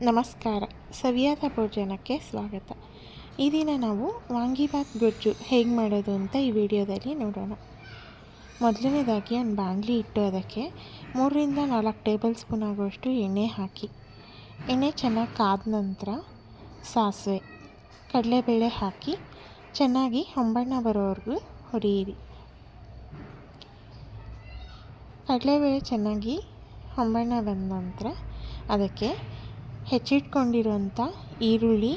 ನಮಸ್ಕಾರ. ಸವಿಯಾದ ಭೋಜನಕ್ಕೆ ಸ್ವಾಗತ. ಈ ದಿನ ನಾವು ವಾಂಗಿಬಾತ್ ಗೊಜ್ಜು ಹೇಗೆ ಮಾಡೋದು ಅಂತ ಈ ವಿಡಿಯೋದಲ್ಲಿ ನೋಡೋಣ. ಮೊದಲನೇದಾಗಿ ಒಂದು ಬಾಣಲಿ ಇಟ್ಟು ಅದಕ್ಕೆ ಮೂರರಿಂದ ನಾಲ್ಕು ಟೇಬಲ್ ಸ್ಪೂನ್ ಆಗುವಷ್ಟು ಎಣ್ಣೆ ಹಾಕಿ. ಎಣ್ಣೆ ಚೆನ್ನಾಗಿ ಕಾದ ನಂತರ ಸಾಸಿವೆ, ಕಡಲೆಬೇಳೆ ಹಾಕಿ ಚೆನ್ನಾಗಿ ಹೊಂಬಣ್ಣ ಬರೋವರೆಗೂ ಹುರಿಯಿರಿ. ಕಡಲೆಬೇಳೆ ಚೆನ್ನಾಗಿ ಹೊಂಬಣ್ಣ ಬಂದ ನಂತರ ಅದಕ್ಕೆ ಹೆಚ್ಚಿಟ್ಕೊಂಡಿರುವಂಥ ಈರುಳ್ಳಿ,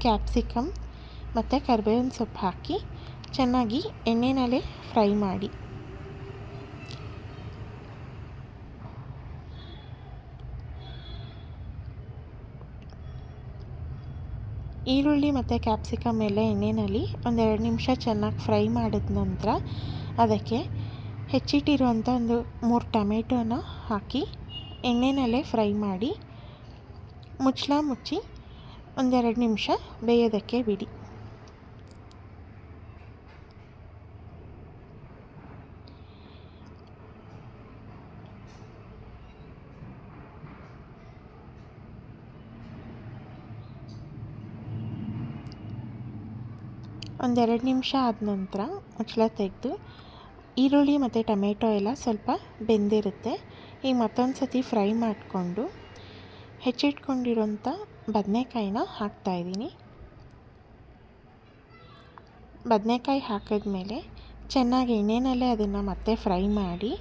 ಕ್ಯಾಪ್ಸಿಕಮ್ ಮತ್ತು ಕರ್ಬೇವಿನ ಸೊಪ್ಪು ಹಾಕಿ ಚೆನ್ನಾಗಿ ಎಣ್ಣೆನಲ್ಲೇ ಫ್ರೈ ಮಾಡಿ. ಈರುಳ್ಳಿ ಮತ್ತು ಕ್ಯಾಪ್ಸಿಕಮ್ ಎಲ್ಲ ಎಣ್ಣೆಯಲ್ಲಿ ಒಂದೆರಡು ನಿಮಿಷ ಚೆನ್ನಾಗಿ ಫ್ರೈ ಮಾಡಿದ ನಂತರ ಅದಕ್ಕೆ ಹೆಚ್ಚಿಟ್ಟಿರುವಂಥ ಒಂದು ಮೂರು ಟೊಮೆಟೊನ ಹಾಕಿ ಎಣ್ಣೆನಲ್ಲೇ ಫ್ರೈ ಮಾಡಿ ಮುಚ್ಚಳ ಮುಚ್ಚಿ ಒಂದೆರಡು ನಿಮಿಷ ಬೇಯೋದಕ್ಕೆ ಬಿಡಿ. ಒಂದೆರಡು ನಿಮಿಷ ಆದ ನಂತರ ಮುಚ್ಚಳ ತೆಗೆದು ಈರುಳ್ಳಿ ಮತ್ತು ಟೊಮೆಟೊ ಎಲ್ಲ ಸ್ವಲ್ಪ ಬೆಂದಿರುತ್ತೆ. ಈಗ ಮತ್ತೊಂದು ಸತಿ ಫ್ರೈ ಮಾಡಿಕೊಂಡು ಹೆಚ್ಚಿಟ್ಕೊಂಡಿರೋಂಥ ಬದನೆಕಾಯಿನ ಹಾಕ್ತಾಯಿದ್ದೀನಿ ಬದನೆಕಾಯಿ ಹಾಕಿದ್ಮೇಲೆ ಚೆನ್ನಾಗಿ ಎಣ್ಣೆನಲ್ಲೇ ಅದನ್ನು ಮತ್ತೆ ಫ್ರೈ ಮಾಡಿ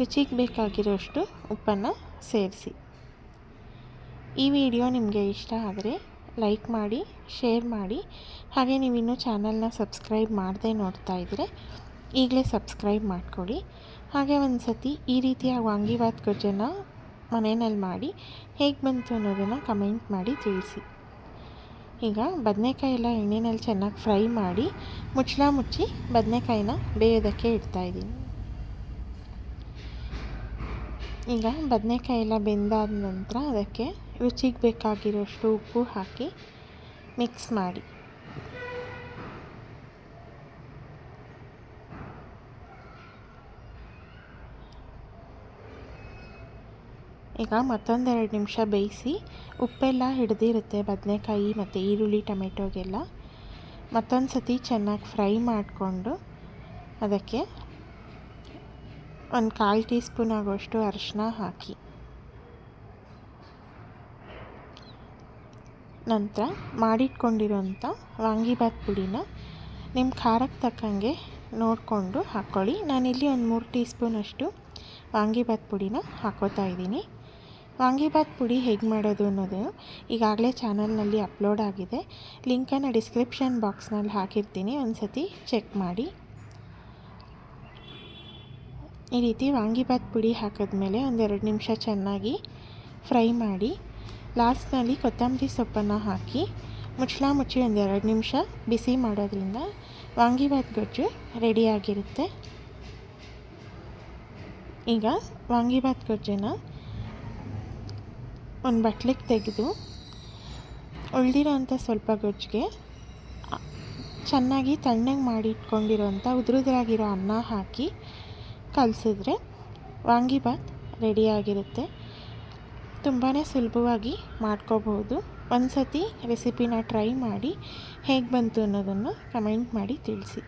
ರುಚಿಗೆ ಬೇಕಾಗಿರೋಷ್ಟು ಉಪ್ಪನ್ನು ಸೇರಿಸಿ. ಈ ವಿಡಿಯೋ ನಿಮಗೆ ಇಷ್ಟ ಆದರೆ ಲೈಕ್ ಮಾಡಿ, ಶೇರ್ ಮಾಡಿ ಹಾಗೆ ನೀವಿನ್ನೂ ಚಾನಲ್ನ ಸಬ್ಸ್ಕ್ರೈಬ್ ಮಾಡದೆ ನೋಡ್ತಾ ಇದ್ದರೆ ಈಗಲೇ ಸಬ್ಸ್ಕ್ರೈಬ್ ಮಾಡ್ಕೊಳ್ಳಿ. ಹಾಗೆ ಒಂದು ಸತಿ ಈ ರೀತಿಯ ವಾಂಗಿವಾತ್ ಗೊಜ್ಜನ್ನು ಮನೆಯಲ್ಲಿ ಮಾಡಿ ಹೇಗೆ ಬಂತು ಅನ್ನೋದನ್ನು ಕಮೆಂಟ್ ಮಾಡಿ ತಿಳಿಸಿ. ಈಗ ಬದನೆಕಾಯಿ ಎಲ್ಲ ಎಣ್ಣೆನಲ್ಲಿ ಚೆನ್ನಾಗಿ ಫ್ರೈ ಮಾಡಿ ಮುಚ್ಚಳ ಮುಚ್ಚಿ ಬದನೆಕಾಯಿನ ಬೇಯೋದಕ್ಕೆ ಇಡ್ತಾಯಿದ್ದೀನಿ ಈಗ ಬದನೆಕಾಯಿ ಎಲ್ಲ ಬೆಂದಾದ ನಂತರ ಅದಕ್ಕೆ ರುಚಿಗೆ ಬೇಕಾಗಿರೋಷ್ಟು ಉಪ್ಪು ಹಾಕಿ ಮಿಕ್ಸ್ ಮಾಡಿ. ಈಗ ಮತ್ತೊಂದೆರಡು ನಿಮಿಷ ಬೇಯಿಸಿ ಉಪ್ಪೆಲ್ಲ ಹಿಡ್ದಿರುತ್ತೆ, ಬದನೆಕಾಯಿ ಮತ್ತು ಈರುಳ್ಳಿ, ಟೊಮೆಟೊಗೆಲ್ಲ. ಮತ್ತೊಂದು ಸತಿ ಚೆನ್ನಾಗಿ ಫ್ರೈ ಮಾಡಿಕೊಂಡು ಅದಕ್ಕೆ ಒಂದು ಕಾಲು ಟೀ ಸ್ಪೂನ್ ಆಗೋಷ್ಟು ಅರಿಶಿನ ಹಾಕಿ. ನಂತರ ಮಾಡಿಟ್ಕೊಂಡಿರೋಂಥ ವಾಂಗಿಬಾತ್ ಪುಡಿನ ನಿಮ್ಮ ಖಾರಕ್ಕೆ ತಕ್ಕಂಗೆ ನೋಡಿಕೊಂಡು ಹಾಕ್ಕೊಳ್ಳಿ. ನಾನಿಲ್ಲಿ ಒಂದು ಮೂರು ಟೀ ಸ್ಪೂನಷ್ಟು ವಾಂಗಿಬಾತ್ ಪುಡಿನ ಹಾಕೋತಾ ಇದ್ದೀನಿ. ವಾಂಗಿಬಾತ್ ಪುಡಿ ಹೇಗೆ ಮಾಡೋದು ಅನ್ನೋದು ಈಗಾಗಲೇ ಚಾನಲ್ನಲ್ಲಿ ಅಪ್ಲೋಡ್ ಆಗಿದೆ. ಲಿಂಕನ್ನು ಡಿಸ್ಕ್ರಿಪ್ಷನ್ ಬಾಕ್ಸ್ನಲ್ಲಿ ಹಾಕಿರ್ತೀನಿ ಒಂದು ಸತಿ ಚೆಕ್ ಮಾಡಿ. ಈ ರೀತಿ ವಾಂಗಿಬಾತ್ ಪುಡಿ ಹಾಕಿದ್ಮೇಲೆ ಒಂದೆರಡು ನಿಮಿಷ ಚೆನ್ನಾಗಿ ಫ್ರೈ ಮಾಡಿ, ಲಾಸ್ಟ್ನಲ್ಲಿ ಕೊತ್ತಂಬರಿ ಸೊಪ್ಪನ್ನು ಹಾಕಿ, ಮುಚ್ಚಳ ಮುಚ್ಚಿ ಒಂದೆರಡು ನಿಮಿಷ ಬಿಸಿ ಮಾಡೋದ್ರಿಂದ ವಾಂಗಿಬಾತ್ ಗೊಜ್ಜು ರೆಡಿಯಾಗಿರುತ್ತೆ ಈಗ ವಾಂಗಿಬಾತ್ ಗೊಜ್ಜನ್ನು ಒಂದು ಬಟ್ಲಿಗೆ ತೆಗೆದು, ಉಳಿದಿರೋಂಥ ಸ್ವಲ್ಪ ಗೊಜ್ಜಿಗೆ ಚೆನ್ನಾಗಿ ತಣ್ಣಗೆ ಮಾಡಿ ಇಟ್ಕೊಂಡಿರೋಂಥ ಉದುರುದ್ರಾಗಿರೋ ಅನ್ನ ಹಾಕಿ ಕಲಸಿದ್ರೆ ವಾಂಗಿಬಾತ್ ರೆಡಿಯಾಗಿರುತ್ತೆ ತುಂಬಾ ಸುಲಭವಾಗಿ ಮಾಡ್ಕೋಬಹುದು ಒಂದು ಸತಿ ರೆಸಿಪಿನ ಟ್ರೈ ಮಾಡಿ ಹೇಗೆ ಬಂತು ಅನ್ನೋದನ್ನು ಕಮೆಂಟ್ ಮಾಡಿ ತಿಳಿಸಿ.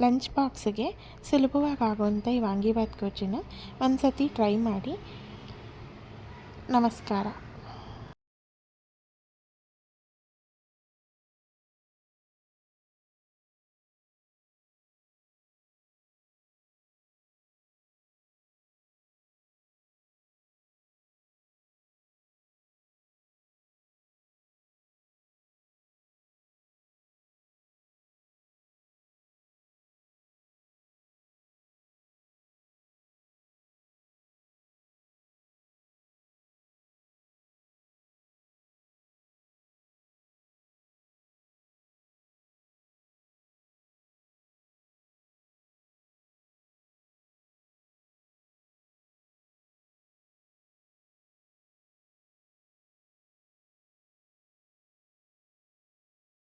ಲಂಚ್ ಬಾಕ್ಸ್ಗೆ ಸುಲಭವಾಗಿ ಆಗುವಂಥ ಈ ವಾಂಗಿಬಾತ್ ಗೊಜ್ಜನ್ನು ಒಂದು ಸತಿ ಟ್ರೈ ಮಾಡಿ. ನಮಸ್ಕಾರ.